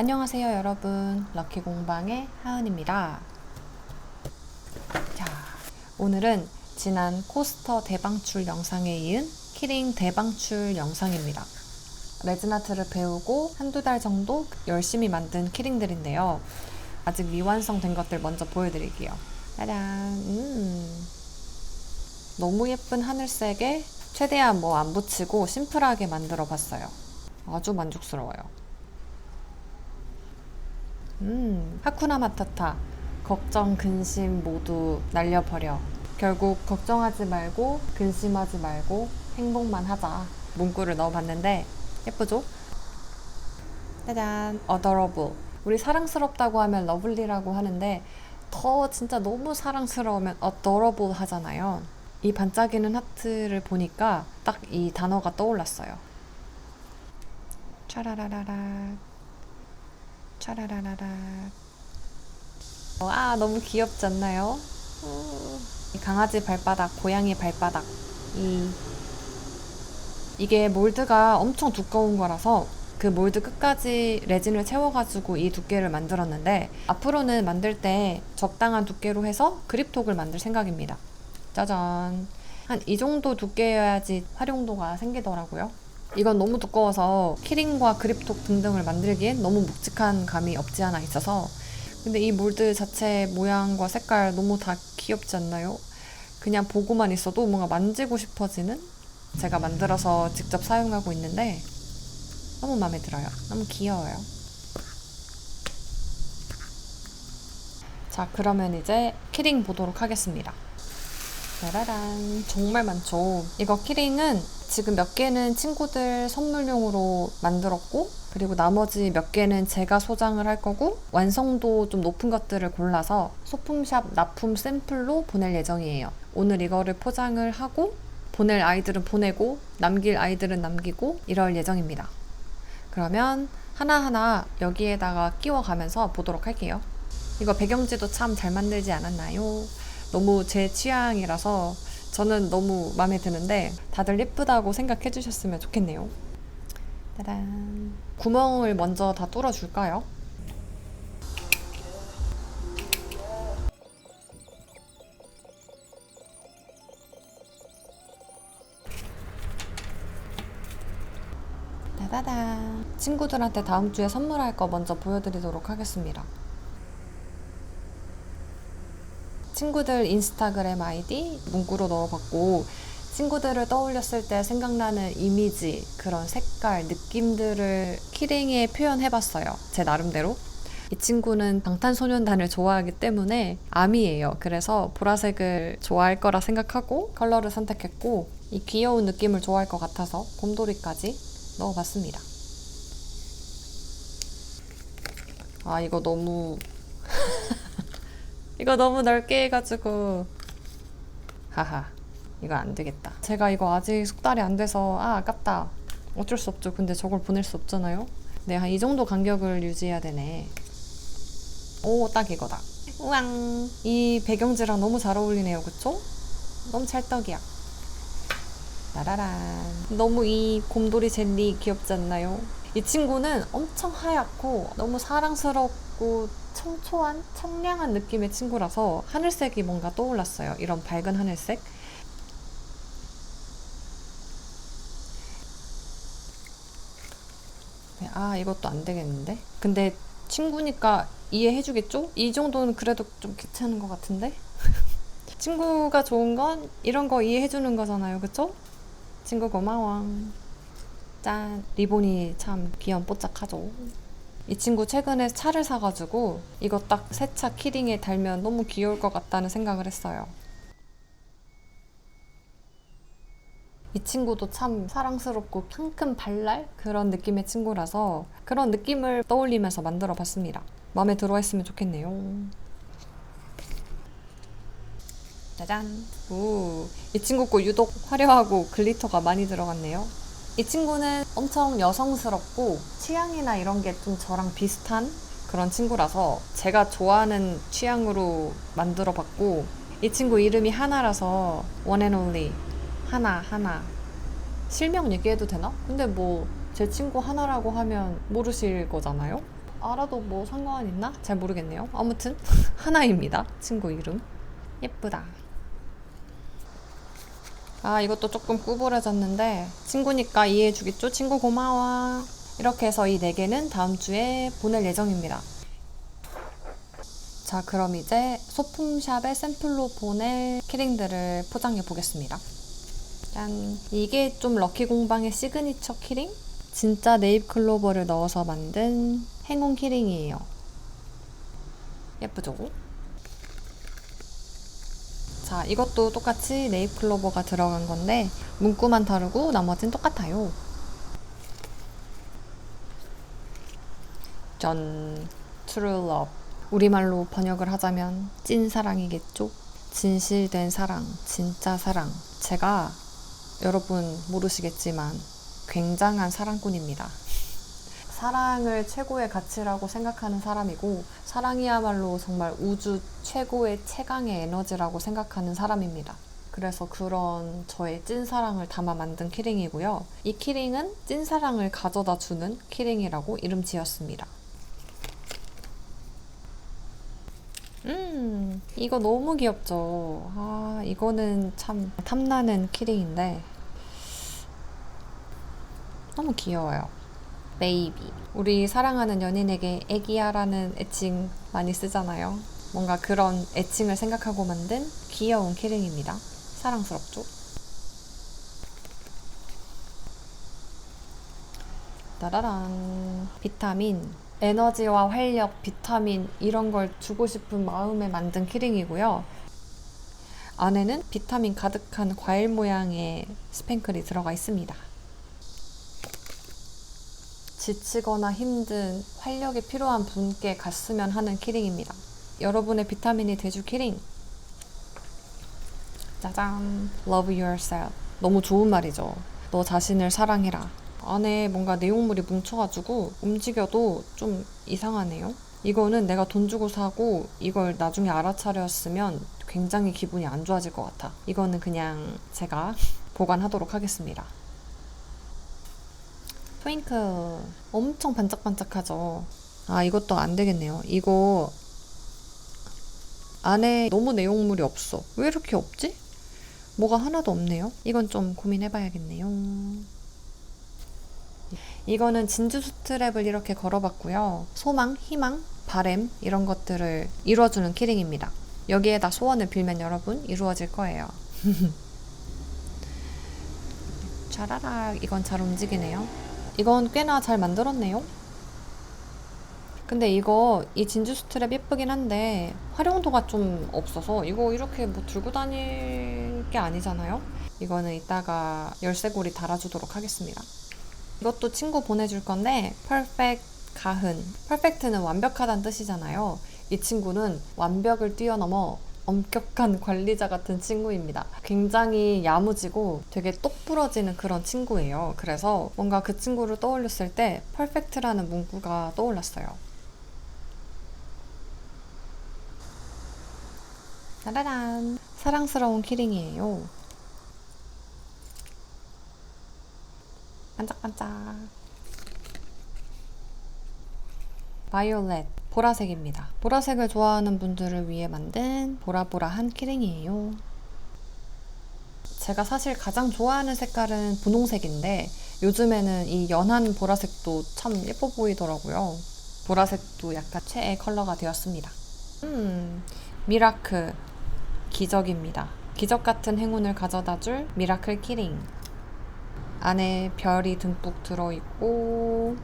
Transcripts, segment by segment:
안녕하세요 여러분. 럭키 공방의 하은입니다. 자 오늘은 지난 코스터 대방출 영상에 이은 키링 대방출 영상입니다. 레진아트를 배우고 한두 달 정도 열심히 만든 키링들인데요. 아직 미완성된 것들 먼저 보여드릴게요. 짜잔. 음. 너무 예쁜 하늘색에 최대한 뭐 안 붙이고 심플하게 만들어 봤어요. 아주 만족스러워요 음, 하쿠나 마타타. 걱정, 근심 모두 날려버려. 결국 걱정하지 말고, 근심하지 말고, 행복만 하자. 문구를 넣어봤는데, 예쁘죠? 짜잔, adorable. 우리 사랑스럽다고 하면 러블리라고 하는데, 더 진짜 너무 사랑스러우면 adorable 하잖아요. 이 반짝이는 하트를 보니까 딱 이 단어가 떠올랐어요. 차라라라라. 차라라라라. 아, 너무 귀엽지 않나요? 이 강아지 발바닥, 고양이 발바닥. 이, 이게 몰드가 엄청 두꺼운 거라서 그 몰드 끝까지 레진을 채워가지고 이 두께를 만들었는데 앞으로는 만들 때 적당한 두께로 해서 그립톡을 만들 생각입니다. 짜잔. 한 이 정도 두께여야지 활용도가 생기더라고요. 이건 너무 두꺼워서 키링과 그립톡 등등을 만들기엔 너무 묵직한 감이 없지 않아 있어서 근데 이 몰드 자체 모양과 색깔 너무 다 귀엽지 않나요? 그냥 보고만 있어도 뭔가 만지고 싶어지는 제가 만들어서 직접 사용하고 있는데 너무 마음에 들어요. 너무 귀여워요. 자, 그러면 이제 키링 보도록 하겠습니다. 짜라란. 정말 많죠. 이거 키링은 지금 몇 개는 친구들 선물용으로 만들었고, 그리고 나머지 몇 개는 제가 소장을 할 거고, 완성도 좀 높은 것들을 골라서 소품샵 납품 샘플로 보낼 예정이에요. 오늘 이거를 포장을 하고, 보낼 아이들은 보내고, 남길 아이들은 남기고, 이럴 예정입니다. 그러면 하나하나 여기에다가 끼워가면서 보도록 할게요. 이거 배경지도 참 잘 만들지 않았나요? 너무 제 취향이라서 저는 너무 마음에 드는데 다들 예쁘다고 생각해 주셨으면 좋겠네요. 따란. 구멍을 먼저 다 뚫어 줄까요? 따다다. 친구들한테 다음 주에 선물할 거 먼저 보여드리도록 하겠습니다. 친구들 인스타그램 아이디 문구로 넣어봤고 친구들을 떠올렸을 때 생각나는 이미지, 그런 색깔, 느낌들을 키링에 표현해봤어요. 제 나름대로. 이 친구는 방탄소년단을 좋아하기 때문에 아미예요. 그래서 보라색을 좋아할 거라 생각하고 컬러를 선택했고 이 귀여운 느낌을 좋아할 것 같아서 곰돌이까지 넣어봤습니다. 아 이거 너무 이거 너무 넓게 해가지고. 하하 이거 안 되겠다. 제가 이거 아직 숙달이 안 돼서 아 아깝다. 어쩔 수 없죠. 근데 저걸 보낼 수 없잖아요? 네 한 이 정도 간격을 유지해야 되네. 오 딱 이거다. 우왕. 이 배경지랑 너무 잘 어울리네요. 그쵸? 너무 찰떡이야. 라라란. 너무 이 곰돌이 젤리 귀엽지 않나요? 이 친구는 엄청 하얗고 너무 사랑스럽고 청초한 청량한 느낌의 친구라서 하늘색이 뭔가 떠올랐어요. 이런 밝은 하늘색. 네, 아 이것도 안 되겠는데? 근데 친구니까 이해해주겠죠? 이 정도는 그래도 좀 괜찮은 것 같은데? 친구가 좋은 건 이런 거 이해해주는 거잖아요, 그쵸? 친구 고마워. 짠 리본이 참 귀염 뽀짝하죠. 이 친구 최근에 차를 사가지고 이거 딱 새 차 키링에 달면 너무 귀여울 것 같다는 생각을 했어요. 이 친구도 참 사랑스럽고 상큼 발랄 그런 느낌의 친구라서 그런 느낌을 떠올리면서 만들어 봤습니다. 마음에 들어 했으면 좋겠네요. 짜잔. 오, 이 친구 거 유독 화려하고 글리터가 많이 들어갔네요. 이 친구는 엄청 여성스럽고 취향이나 이런 게 좀 저랑 비슷한 그런 친구라서 제가 좋아하는 취향으로 만들어 봤고 이 친구 이름이 하나라서 one and only 하나 하나 실명 얘기해도 되나? 근데 뭐 제 친구 하나라고 하면 모르실 거잖아요? 알아도 뭐 상관 있나? 잘 모르겠네요. 아무튼 하나입니다. 친구 이름. 예쁘다. 아 이것도 조금 구부러졌는데 친구니까 이해해주겠죠? 친구 고마워. 이렇게 해서 이네 개는 다음 주에 보낼 예정입니다. 자 그럼 이제 소품샵에 샘플로 보낼 키링들을 포장해 보겠습니다. 짠. 이게 좀 럭키 공방의 시그니처 키링? 진짜 네잎 클로버를 넣어서 만든 행운 키링이에요. 예쁘죠? 자, 이것도 똑같이 네잎 클로버가 들어간 건데 문구만 다르고 나머진 똑같아요. 전 True Love 우리말로 번역을 하자면 찐 사랑이겠죠? 진실된 사랑, 진짜 사랑. 제가 여러분 모르시겠지만 굉장한 사랑꾼입니다. 사랑을 최고의 가치라고 생각하는 사람이고 사랑이야말로 정말 우주 최고의 최강의 에너지라고 생각하는 사람입니다. 그래서 그런 저의 찐사랑을 담아 만든 키링이고요. 이 키링은 찐사랑을 가져다 주는 키링이라고 이름 지었습니다. 음, 이거 너무 귀엽죠? 아, 이거는 참 탐나는 키링인데 너무 귀여워요. 베이비. 우리 사랑하는 연인에게 애기야라는 애칭 많이 쓰잖아요. 뭔가 그런 애칭을 생각하고 만든 귀여운 키링입니다. 사랑스럽죠? 따라란. 비타민. 에너지와 활력, 비타민 이런 걸 주고 싶은 마음에 만든 키링이고요. 안에는 비타민 가득한 과일 모양의 스팽클이 들어가 있습니다. 지치거나 힘든 활력이 필요한 분께 갔으면 하는 키링입니다. 여러분의 비타민이 돼줄 키링. 짜잔. Love yourself. 너무 좋은 말이죠. 너 자신을 사랑해라. 안에 뭔가 내용물이 뭉쳐가지고 움직여도 좀 이상하네요. 이거는 내가 돈 주고 사고 이걸 나중에 알아차렸으면 굉장히 기분이 안 좋아질 것 같아. 이거는 그냥 제가 보관하도록 하겠습니다. 트윙클 엄청 반짝반짝하죠. 아 이것도 안 되겠네요. 이거 안에 너무 내용물이 없어. 왜 이렇게 없지? 뭐가 하나도 없네요. 이건 좀 고민해 봐야겠네요. 이거는 진주 스트랩을 이렇게 걸어봤고요. 소망, 희망, 바램 이런 것들을 이루어주는 키링입니다. 여기에다 소원을 빌면 여러분 이루어질 거예요. 차라락 이건 잘 움직이네요. 이건 꽤나 잘 만들었네요. 근데 이거 이 진주 스트랩 예쁘긴 한데 활용도가 좀 없어서 이거 이렇게 뭐 들고 다닐 게 아니잖아요. 이거는 이따가 열쇠고리 달아주도록 하겠습니다. 이것도 친구 보내줄 건데 perfect 가흔 perfect는 완벽하다는 뜻이잖아요. 이 친구는 완벽을 뛰어넘어 엄격한 관리자 같은 친구입니다. 굉장히 야무지고 되게 똑 부러지는 그런 친구예요. 그래서 뭔가 그 친구를 떠올렸을 때 퍼펙트라는 문구가 떠올랐어요. 짜라란. 사랑스러운 키링이에요. 반짝반짝. 바이올렛. 보라색입니다. 보라색을 좋아하는 분들을 위해 만든 보라보라한 키링이에요. 제가 사실 가장 좋아하는 색깔은 분홍색인데 요즘에는 이 연한 보라색도 참 예뻐 보이더라고요. 보라색도 약간 최애 컬러가 되었습니다. 음, 미라클. 기적입니다. 기적 같은 행운을 가져다 줄 미라클 키링. 안에 별이 듬뿍 들어있고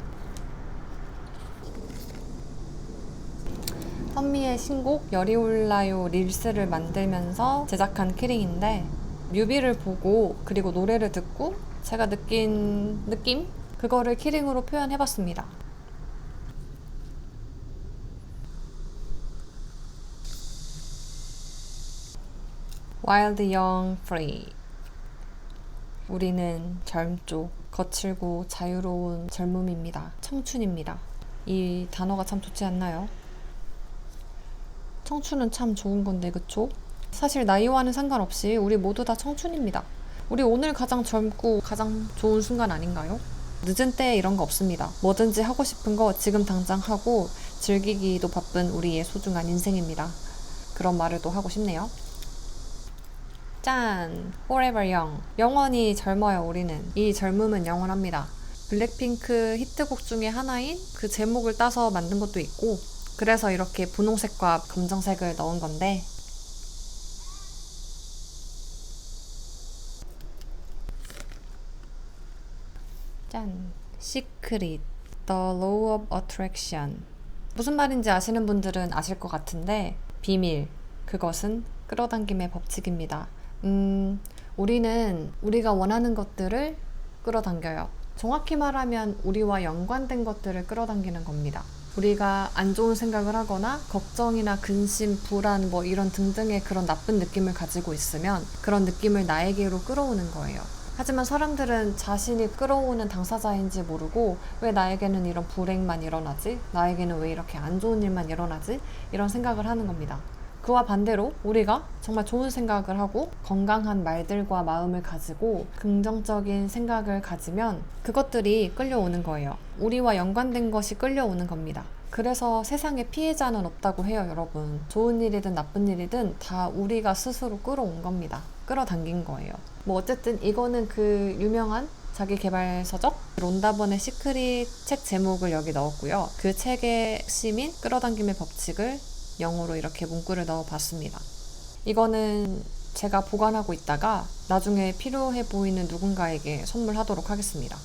선미의 신곡 열이 올라요 릴스를 만들면서 제작한 키링인데 뮤비를 보고 그리고 노래를 듣고 제가 느낀 느낌? 그거를 키링으로 표현해봤습니다. Wild Young Free 우리는 젊죠. 거칠고 자유로운 젊음입니다. 청춘입니다. 이 단어가 참 좋지 않나요? 청춘은 참 좋은 건데, 그쵸? 사실 나이와는 상관없이 우리 모두 다 청춘입니다. 우리 오늘 가장 젊고 가장 좋은 순간 아닌가요? 늦은 때 이런 거 없습니다. 뭐든지 하고 싶은 거 지금 당장 하고 즐기기도 바쁜 우리의 소중한 인생입니다. 그런 말을 또 하고 싶네요. 짠! Forever Young. 영원히 젊어요, 우리는. 이 젊음은 영원합니다. 블랙핑크 히트곡 중에 하나인 그 제목을 따서 만든 것도 있고, 그래서 이렇게 분홍색과 검정색을 넣은 건데, 짠. Secret, The Law of Attraction. 무슨 말인지 아시는 분들은 아실 것 같은데, 비밀. 그것은 끌어당김의 법칙입니다. 음, 우리는 우리가 원하는 것들을 끌어당겨요. 정확히 말하면 우리와 연관된 것들을 끌어당기는 겁니다. 우리가 안 좋은 생각을 하거나 걱정이나 근심, 불안 뭐 이런 등등의 그런 나쁜 느낌을 가지고 있으면 그런 느낌을 나에게로 끌어오는 거예요. 하지만 사람들은 자신이 끌어오는 당사자인지 모르고 왜 나에게는 이런 불행만 일어나지? 나에게는 왜 이렇게 안 좋은 일만 일어나지? 이런 생각을 하는 겁니다. 그와 반대로 우리가 정말 좋은 생각을 하고 건강한 말들과 마음을 가지고 긍정적인 생각을 가지면 그것들이 끌려오는 거예요. 우리와 연관된 것이 끌려오는 겁니다. 그래서 세상에 피해자는 없다고 해요, 여러분. 좋은 일이든 나쁜 일이든 다 우리가 스스로 끌어온 겁니다. 끌어당긴 거예요. 뭐 어쨌든 이거는 그 유명한 자기 개발 서적 론다번의 시크릿 책 제목을 여기 넣었고요. 그 책의 핵심인 끌어당김의 법칙을 영어로 이렇게 문구를 넣어 봤습니다. 이거는 제가 보관하고 있다가 나중에 필요해 보이는 누군가에게 선물하도록 하겠습니다.